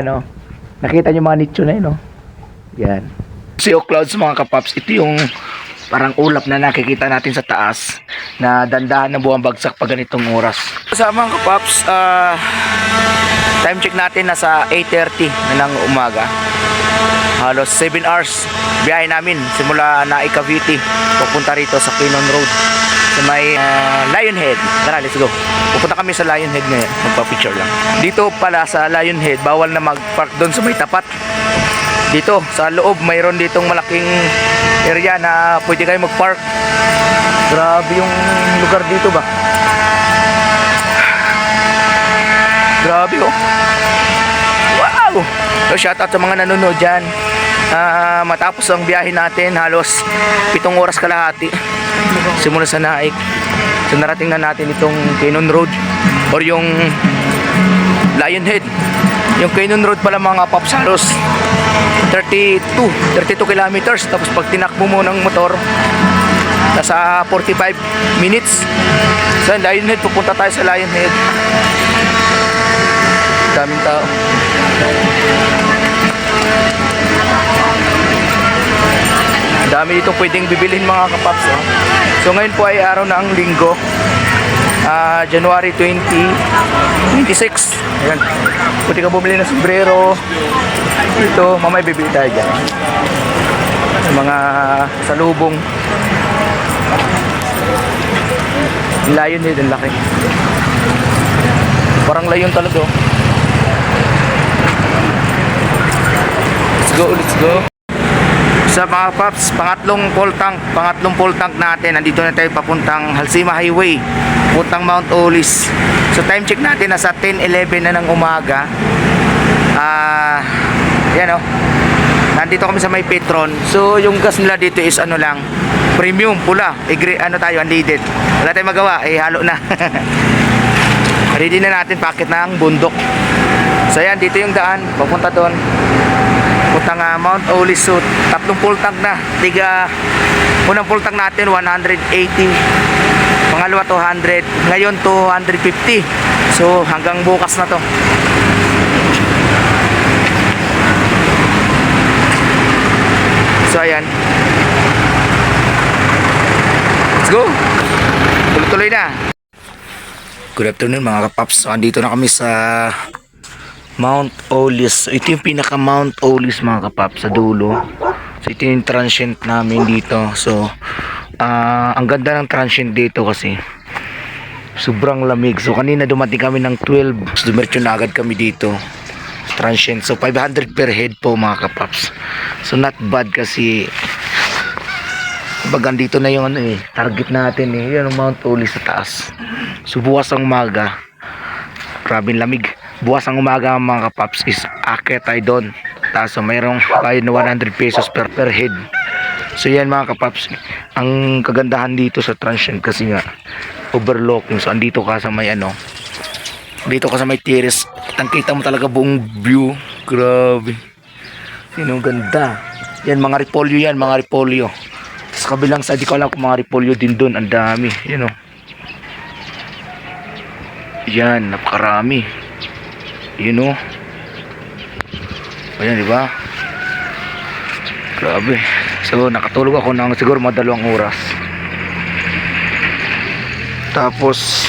Ano? Nakita niyo mga nicho na yun, no? Yan. Sea clouds mga kapaps, ito yung parang ulap na nakikita natin sa taas na dandahan na buwang bagsak pag ganitong oras. Sa mga kapaps, ah, time check natin nasa 8.30 na ng umaga. Halos 7 hours biyahe namin simula na Cavite papunta rito sa Kinon Road sa may ah, Lionhead. Tara, let's go. Pupunta kami sa Lionhead ngayon. Magpa-picture lang. Dito pala sa Lionhead, bawal na mag-park doon sa may tapat. Dito, sa loob, mayroon ditong malaking area na pwede kayo mag-park. Grabe yung lugar dito ba? Grabe oh. Wow! So, shoutout sa mga nanonood dyan. Ah, matapos ang biyahe natin, halos pitong oras kalahati. Simula sa Naik. So, narating na natin itong Canon Road or yung Lionhead. Yung Canon Road pala mga paps, halos 32, 32 kilometers. Tapos pag tinakbo mo ng motor, nasa 45 minutes. So, Lionhead, pupunta tayo sa Lionhead. Daming tao. Dami dito pwedeng bibilhin mga kapaps. Oh. So ngayon po ay araw na ang linggo. Ah, January 20, 26. Ayan. Pwede ka bumili ng sombrero. Ito, mamay bibili tayo dyan. Mga salubong. Layon din, ang laki. Parang layon talaga. oh. Let's go, let's go. Sa mga paps, pangatlong full tank, pangatlong full tank natin. Nandito na tayo papuntang Halsima Highway, puntang Mount Olis. So time check natin nasa 10:11 na ng umaga. Ah, yan oh. Nandito kami sa may Petron. So yung gas nila dito is ano lang, premium pula. Igre, ano tayo, unleaded. Wala tayong magawa, eh halo na. Ready na natin packet ng bundok. So yan, dito yung daan, papunta doon. Puntang ah, Mount Olis so tatlong full tank na. Tiga unang full tank natin 180. Pangalawa 200, ngayon 250. So hanggang bukas na to. So ayan. Let's go. Tuloy-tuloy na. Good afternoon mga kapaps. Andito na kami sa Mount Olis. So, ito yung pinaka Mount Olis mga kapap sa dulo. So ito yung transient namin dito. So ah, ang ganda ng transient dito kasi sobrang lamig. So kanina dumating kami ng 12. So dumiretso na agad kami dito. Transient. So 500 per head po mga kapaps. So not bad kasi Bagang dito na yung ano eh, target natin eh. Yan ang Mount Olis sa taas. So bukas ang umaga, grabe lamig. Bukas ang umaga mga kapaps is akit tayo doon. Tapos so, mayroong bayad na 100 pesos per, per head. So yan mga kapaps, ang kagandahan dito sa transient kasi nga overlooking. So andito ka sa may ano, dito ka sa may terrace. Tangkita mo talaga buong view. Grabe. Sino ganda. Yan mga repolyo yan, mga repolyo. Sa kabilang side, di ko alam kung mga repolyo din doon. Ang dami. Yan o. Yan, napakarami. Yun o. Ayan, di ba? Grabe. So, nakatulog ako ng siguro mga dalawang oras. Tapos,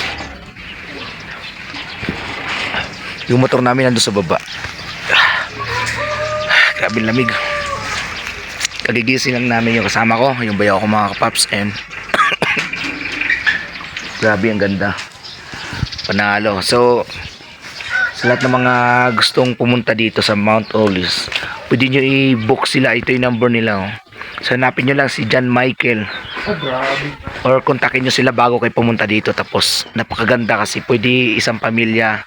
yung motor namin nandun sa baba. Grabe lamig. Kagigising lang namin yung kasama ko, yung bayaw ko mga kapaps and grabe ang ganda. Panalo. So, sa lahat ng mga gustong pumunta dito sa Mount Olis, pwede nyo i-book sila. Ito yung number nila. Oh. So, hanapin nyo lang si John Michael. Oh, grabe. Or kontakin nyo sila bago kayo pumunta dito. Tapos, napakaganda kasi pwede isang pamilya.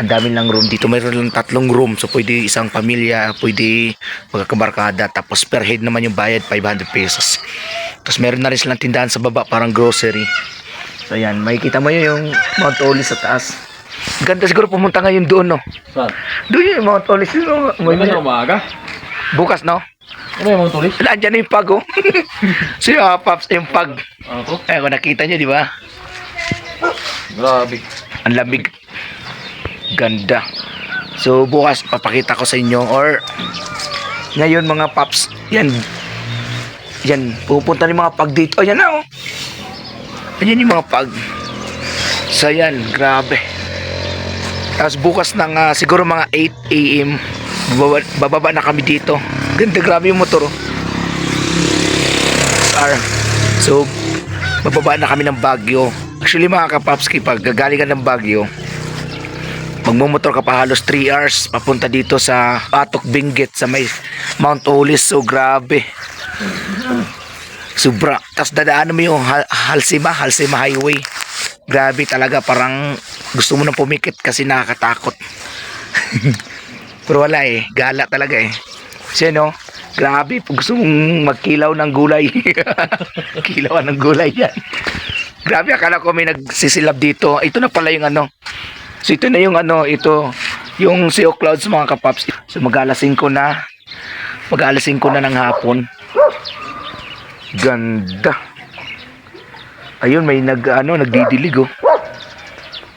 Ang dami lang room dito. Mayroon lang tatlong room. So, pwede isang pamilya. Pwede magkakabarkada. Tapos, per head naman yung bayad, 500 pesos. Tapos, meron na rin silang tindahan sa baba, parang grocery. So, ayan. Makikita mo yun yung Mount Olis sa taas. Ganda siguro pumunta ngayon doon, no? Saan? Doon yung Mount Olis. No? May na umaga? Bukas, no? Ano yung mga tulis? Wala, andyan na yung pag, oh. so, yung ah, Paps, yung pag. Ako? Eh, kung nakita nyo, di ba? Grabe. Ang lamig. Ganda. So bukas papakita ko sa inyo or ngayon mga paps, yan. Yan, pupunta ni mga pag dito. Ayan na oh. Ayan yung mga pag. So yan, grabe. Tapos bukas ng ah, siguro mga 8 a.m. Bababa, bababa na kami dito. Ganda, grabe yung motor oh. So, bababa na kami ng Baguio. Actually mga kapapski, pag gagaling ka ng Baguio, magmumotor ka pa halos 3 hours papunta dito sa Atok Benguet sa may Mount Olis. So, grabe. Sobra. Tapos dadaanan mo yung Hal- Halsima, Halsima Highway. Grabe talaga, parang gusto mo nang pumikit kasi nakakatakot. Pero wala eh, gala talaga eh. Kasi no, grabe, gusto mong magkilaw ng gulay. Kilawan ng gulay yan. Grabe, akala ko may nagsisilab dito. Ito na pala yung ano. So ito na yung ano, ito, yung CO Clouds mga kapaps. So mag-alasing ko na, mag-alasing ko na ng hapon. Ganda. Ayun, may nag, ano, nagdidilig oh.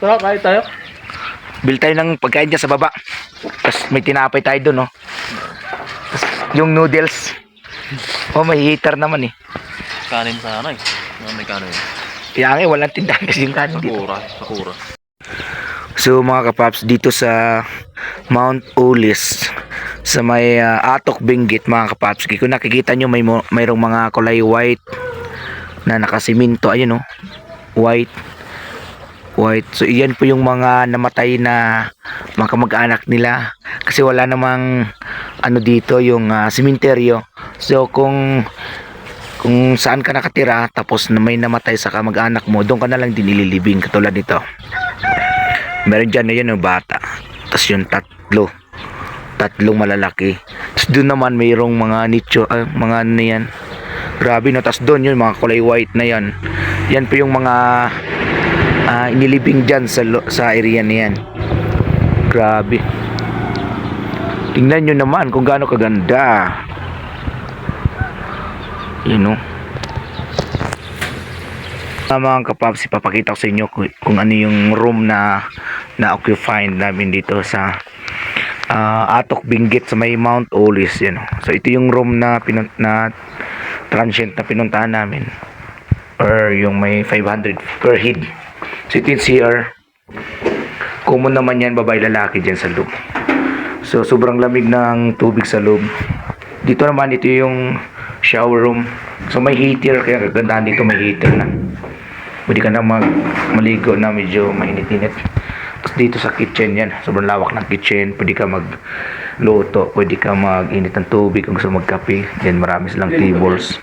Tara, kahit tayo. Bil tayo ng pagkain dyan sa baba. Tapos may tinapay tayo doon, no? Tapos yung noodles. Oh, may heater naman eh. Kanin sana eh. Mga may kanin. Kaya nga, eh, walang tindahan kasi yung kanin dito. Sakura. Sakura. So mga kapaps, dito sa Mount Ulis, sa may ah, Atok Benguet mga kapaps, kung nakikita nyo may mayroong mga kulay white na nakasiminto, ayun oh, white, white. So iyan po yung mga namatay na mga kamag-anak nila kasi wala namang ano dito yung ah, simenteryo. So kung kung saan ka nakatira tapos na may namatay sa kamag-anak mo, doon ka na lang din ililibing katulad nito. Meron dyan na yun yung bata. Tapos yung tatlo. Tatlong malalaki. Tapos doon naman mayroong mga nicho, ah, mga ano yan. Grabe no. Tapos doon yun, mga kulay white na yan. Yan po yung mga ah, inilibing dyan sa, sa area na yan. Grabe. Tingnan nyo naman kung gaano kaganda. Yun no. Ah, mga kapaps, ipapakita ko sa inyo kung, kung ano yung room na na-occupy namin dito sa ah, Atok Benguet sa may Mount Olis. Yan. oh. So, ito yung room na, na transient na pinuntahan namin. Or yung may 500 per head. Ito yung CR. Common naman yan, babae lalaki dyan sa loob. So, sobrang lamig ng tubig sa loob. Dito naman, ito yung shower room. So, may heater. Kaya kagandahan dito, may heater na. Pwede ka na mag maligo na medyo mainit-init. Tapos dito sa kitchen yan. Sobrang lawak ng kitchen. Pwede ka magluto. Pwede ka mag-init ng tubig kung gusto magkape. Yan, marami silang tables.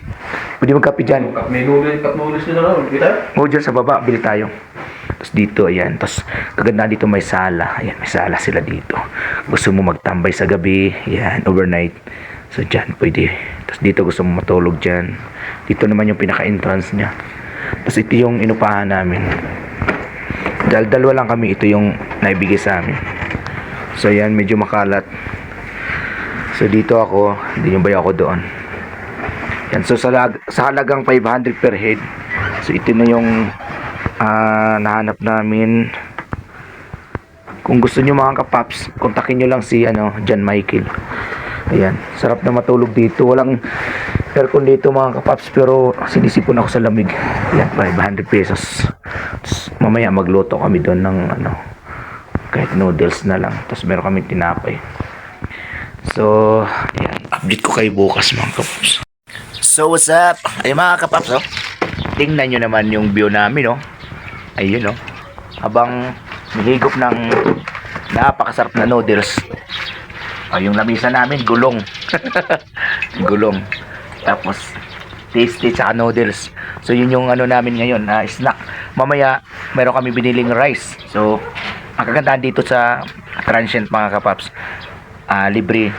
Pwede magkape dyan. May noodles, cup noodles nila na. Kita? O dyan sa baba, bili tayo. Tapos dito, ayan. Tapos kaganda dito may sala. Ayan, may sala sila dito. Gusto mo magtambay sa gabi. Ayan, overnight. So dyan, pwede. Tapos dito gusto mo matulog dyan. Dito naman yung pinaka-entrance niya. Tapos ito yung inupahan namin. Dahil dalawa lang kami, ito yung naibigay sa amin. So ayan, medyo makalat. So dito ako, hindi yung bayo ako doon. Yan, so sa, lag- sa halagang 500 per head. So ito na yung ah, nahanap namin. Kung gusto nyo mga kapaps, kontakin nyo lang si ano, John Michael. Ayan, sarap na matulog dito. Walang aircon dito mga kapaps, pero sinisipon ako sa lamig. Ayan, 500 pesos. Tapos, mamaya magluto kami doon ng ano, kahit noodles na lang. Tapos meron kami tinapay. So, ayan, update ko kayo bukas mga kapaps. So, what's up? Ay mga kapaps, oh. Tingnan nyo naman yung view namin, oh. Ayun, oh. Habang nihigop ng napakasarap na noodles. Oh, yung lamisa namin, gulong. gulong. Tapos, tasty tsaka noodles. So, yun yung ano namin ngayon, na snack. Mamaya, meron kami biniling rice. So, ang kagandahan dito sa transient mga kapaps, ah libre,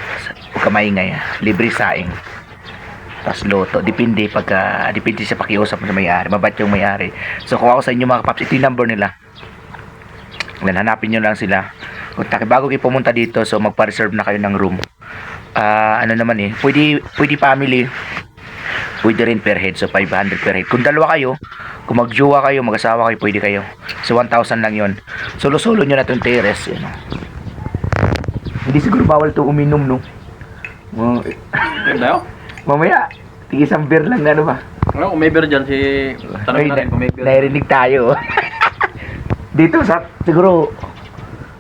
huwag ka maingay, libre saing. Tapos loto. Depende pagka, depende sa pakiusap ng may-ari. Mabat yung may-ari. So, kung ako sa inyo mga kapaps, ito yung number nila. Then, hanapin nyo lang sila. Kontak, bago kayo pumunta dito, so magpa-reserve na kayo ng room. Ah, ano naman eh, pwede, pwede family, pwede rin per head, so 500 per head. Kung dalawa kayo, kung magjowa kayo, mag-asawa kayo, pwede kayo. So 1,000 lang yon. Solo-solo nyo na itong terrace, yun. oh. Hindi siguro bawal to uminom, no? Mga- Ganda yun. mamaya, tig isang beer lang na ano ba? Ano, kung may beer dyan, si... Tanong natin kung may beer. Narinig tayo. Dito sa, siguro,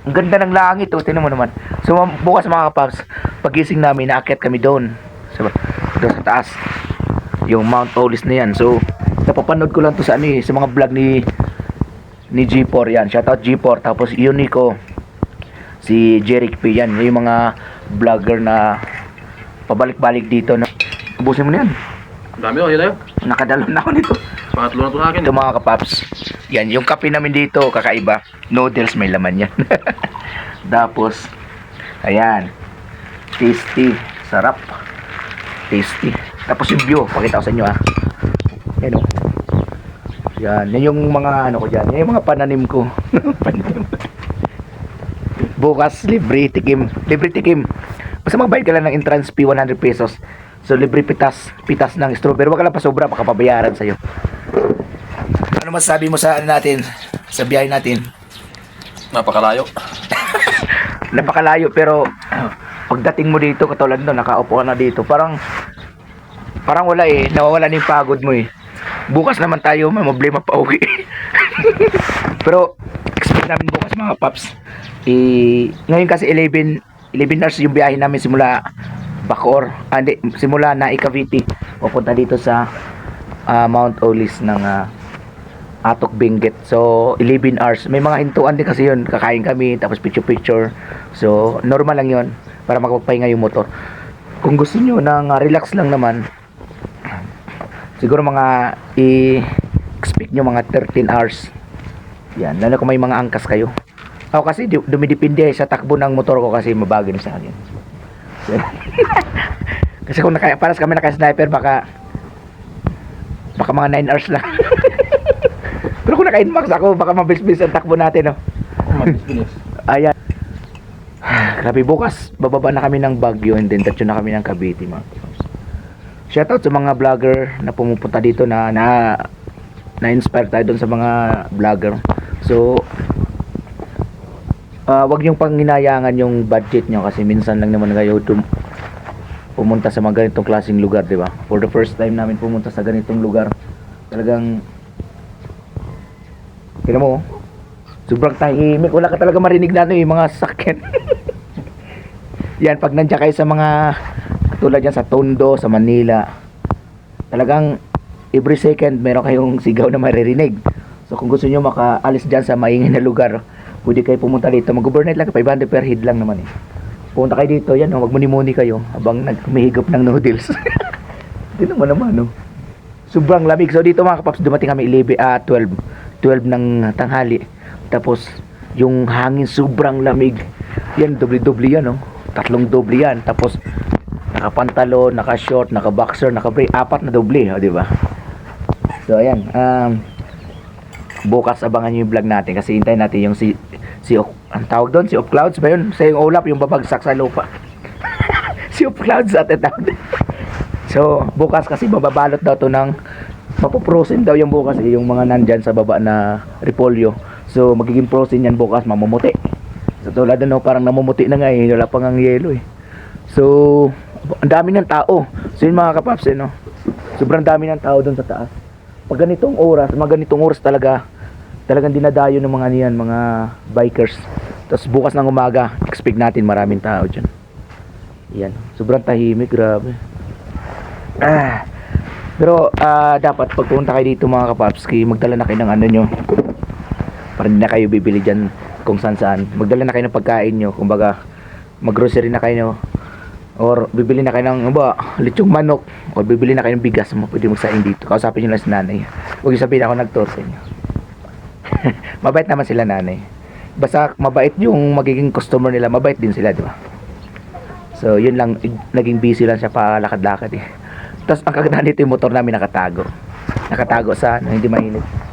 ang ganda ng langit, oh, tinan mo naman. So, bukas mga kapaps, pagising namin, naakyat kami doon. Sa, doon sa taas. Yung Mount Olis na yan. So, napapanood ko lang to sa ano eh, sa mga vlog ni ni G4 yan. Shoutout G4. Tapos Unico. Si Jeric P yan. Yung mga vlogger na pabalik-balik dito. Na, ubusin mo na yan. Ang dami yun, yun tayo. Nakadalo na ako nito. Pangatlo na to sa akin. Ito mga kapaps. Yan, yung kape namin dito, kakaiba. Noodles may laman yan. Tapos, ayan. Tasty. Sarap. Tasty. Tapos yung view, pakita ko sa inyo ah. Yan oh. Yan, yan yung mga ano ko dyan. Yan yung mga pananim ko. Pananim. Bukas, libre tikim. Libre tikim. Basta magbayad ka lang ng entrance fee 100 pesos. So, libre pitas. Pitas ng strawberry. Huwag ka lang pa sobra, baka pabayaran sa'yo. Ano masasabi mo sa ano natin? Sa biyahe natin? Napakalayo. Napakalayo pero pagdating mo dito katulad no nakaupo ka na dito parang parang wala eh nawawala na yung pagod mo eh bukas naman tayo may problema pa uwi pero expect namin bukas mga paps eh, ngayon kasi 11 11 hours yung biyahe namin simula Bacoor ah, simula na Cavite pupunta dito sa ah, Mount Olis ng ah, Atok Benguet. So, 11 hours. May mga hintuan din kasi yun. Kakain kami, tapos picture-picture. So, normal lang yun para makapagpahinga yung motor. Kung gusto nyo ng ah, relax lang naman, siguro mga i-expect nyo mga 13 hours. Yan, lalo kung may mga angkas kayo. Ako kasi du- dumidepende sa takbo ng motor ko kasi mabagin sa akin. kasi kung naka, paras kami naka-sniper baka baka mga 9 hours lang. Pero kung naka-inmax ako, baka mabilis-bilis ang takbo natin, no? Mabilis-bilis. Ayan. Grabe, bukas, bababa na kami ng Baguio and then tatyo na kami ng Cavite, mga. Shoutout sa mga vlogger na pumupunta dito na na na-inspire tayo doon sa mga vlogger. So, ah wag yung panginayangan yung budget nyo kasi minsan lang naman kayo tum- pumunta sa mga ganitong klaseng lugar, di ba? For the first time namin pumunta sa ganitong lugar, talagang Tingnan mo, oh. sobrang tahimik. Wala ka talaga marinig na ano, yung mga sakyan. yan, pag nandiyan kayo sa mga, tulad yan sa Tondo, sa Manila, talagang every second meron kayong sigaw na maririnig. So kung gusto nyo makaalis dyan sa maingay na lugar, pwede kayo pumunta dito. Mag-overnight lang, 500 per head lang naman eh. Pumunta kayo dito, yan, oh, magmuni-muni kayo habang nagmihigop ng noodles. Tingnan mo naman, no? Sobrang lamig. So dito mga kapaps, dumating kami 11, ah, 12. 12 ng tanghali. Tapos, yung hangin sobrang lamig. Yan, doble-doble yan, no? Tatlong doble yan. Tapos, nakapantalon, naka-short, naka-boxer, naka-bray. Apat na doble, o, di ba? So, ayan. Um, bukas abangan nyo yung vlog natin kasi hintayin natin yung si si ang tawag doon si of clouds ba yun sa yung ulap yung babagsak sa lupa si of clouds at tawag So, bukas kasi mababalot daw to ng mapoprosen daw yung bukas eh, yung mga nandyan sa baba na repolyo. So, magiging frozen yan bukas, mamumuti. So, tulad na parang namumuti na nga eh, wala pang ang yelo eh. So, ang dami ng tao. So, yun mga kapaps eh, no? Sobrang dami ng tao doon sa taas. Pag ganitong oras, mga ganitong oras talaga, talagang dinadayo ng mga niyan, mga bikers. Tapos bukas ng umaga, expect natin maraming tao dyan. Yan. Sobrang tahimik, grabe. Ah. Pero ah, dapat pag pumunta kayo dito mga kapapski, magdala na kayo ng ano nyo. Para hindi na kayo bibili dyan kung saan saan. Magdala na kayo ng pagkain nyo. Kumbaga, mag-grocery na kayo. Or bibili na kayo ng ba, lechong manok. Or bibili na kayo ng bigas. mo Pwede magsaing dito. Kausapin nyo lang si nanay. Huwag yung sabihin ako nag-tour sa inyo. mabait naman sila nanay. Basta mabait yung magiging customer nila. Mabait din sila, di ba? So, yun lang. Naging busy lang siya palakad-lakad eh. Tapos ang kagandahan nito yung motor namin nakatago. Nakatago sa ano, hindi mainit.